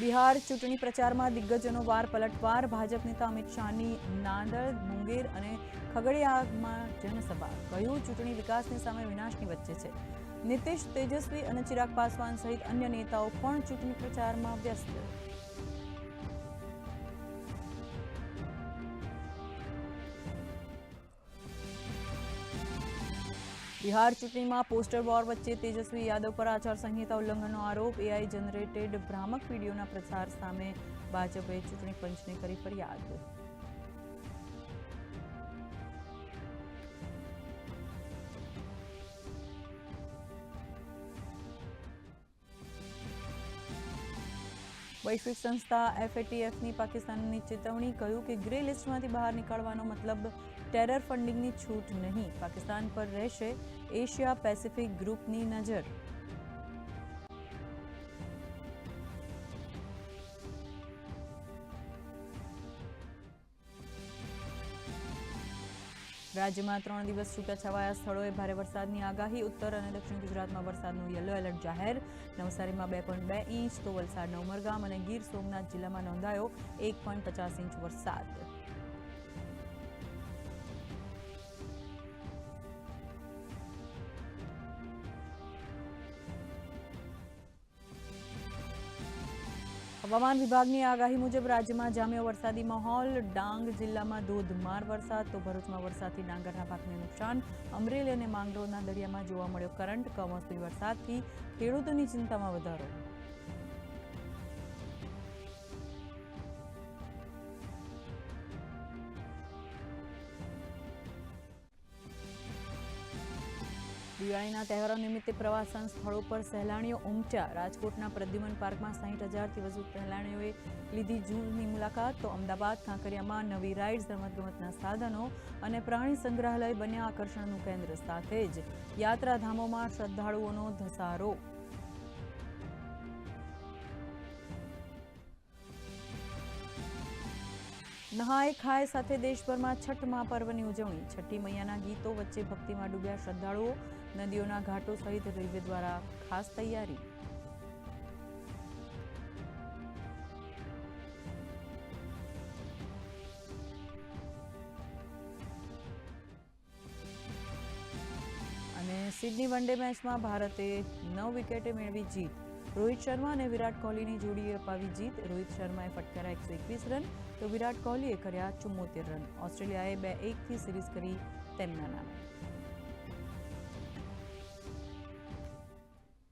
બિહાર ચૂંટણી પ્રચારમાં દિગ્ગજોનો વાર પલટવાર. ભાજપ નેતા અમિત શાહની નાંદડ મુંગેર અને ખગડિયામાં જનસભા. કહ્યું, ચૂંટણી વિકાસની સામે વિનાશની વચ્ચે છે. નીતિશ તેજસ્વી અને ચિરાગ પાસવાન સહિત અન્ય નેતાઓ પણ ચૂંટણી પ્રચારમાં વ્યસ્ત. બિહાર ચૂંટણીમાં પોસ્ટર વોર વચ્ચે તેજસ્વી યાદવ પર આચારસંહિતા ઉલ્લંઘનનો આરોપ. એઆઈ જનરેટેડ ભ્રામક વિડીયોના પ્રસાર સામે ભાજપે ચૂંટણી પંચને કરી ફરિયાદ. વૈશ્વિક સંસ્થા એફએટીએફની પાકિસ્તાનની ચેતવણી કહ્યું કે ગ્રે લિસ્ટમાંથી બહાર નીકળવાનો મતલબ ટેરર ફંડિંગની છૂટ નહીં. પાકિસ્તાન પર રહેશે એશિયા પેસિફિક ગ્રુપની નજર. રાજ્યમાં ત્રણ દિવસ છૂટાછવાયા સ્થળોએ ભારે વરસાદની આગાહી. ઉત્તર અને દક્ષિણ ગુજરાતમાં વરસાદનું યલો એલર્ટ જાહેર. નવસારીમાં બે પોઈન્ટ બે ઇંચ, તો વલસાડના ઉમરગામ અને ગીર સોમનાથ જિલ્લામાં નોંધાયો એક પોઈન્ટ પચાસ ઇંચ વરસાદ. હવામાન વિભાગની આગાહી મુજબ રાજ્યમાં જામ્યો વરસાદી માહોલ, ડાંગ જિલ્લામાં ધોધમાર વરસાદ, તો ભરૂચમાં વરસાદથી ડાંગરના પાકને નુકસાન, અમરેલી અને માંગરોળના દરિયામાં જોવા મળ્યો કરંટ, કમોસમી વરસાદથી ખેડૂતોની ચિંતામાં વધારો. દિવાળીના તહેવારો નિમિત્તે પ્રવાસન સ્થળો પર સહેલાણીઓ ઉમટ્યા રાજકોટના પ્રદ્યુમન પાર્કમાં સાહીઠ હજારથી વધુ સહેલાણીઓએ લીધી જૂનની મુલાકાત. તો અમદાવાદ, કાંકરિયામાં નવી રાઇડ્સ, રમતગમતના સાધનો અને પ્રાણી સંગ્રહાલય બન્યા આકર્ષણનું કેન્દ્ર સાથે જ. યાત્રાધામોમાં શ્રદ્ધાળુઓનો ધસારો. નહાય ખાય સાથે દેશભરમાં છઠ મહાપર્વની ઉજવણી. છઠ્ઠી મૈયાના ગીતો વચ્ચે ભક્તિમાં ડૂબ્યા શ્રદ્ધાળુઓ. નદીઓના ઘાટો સહિત રેલવે દ્વારા ખાસ તૈયારી. અને સિડની વનડે મેચમાં ભારતે નવ વિકેટે મેળવી જીત. રોહિત શર્મા અને વિરાટ કોહલીની જોડીએ અપાવી જીત. રોહિત શર્માએ ફટકાર્યા એકસો એકવીસ રન, તો વિરાટ કોહલીએ કર્યા ચુમ્મોતેર રન. ઓસ્ટ્રેલિયાએ બે એકથી સિરીઝ કરી તેમના નામે.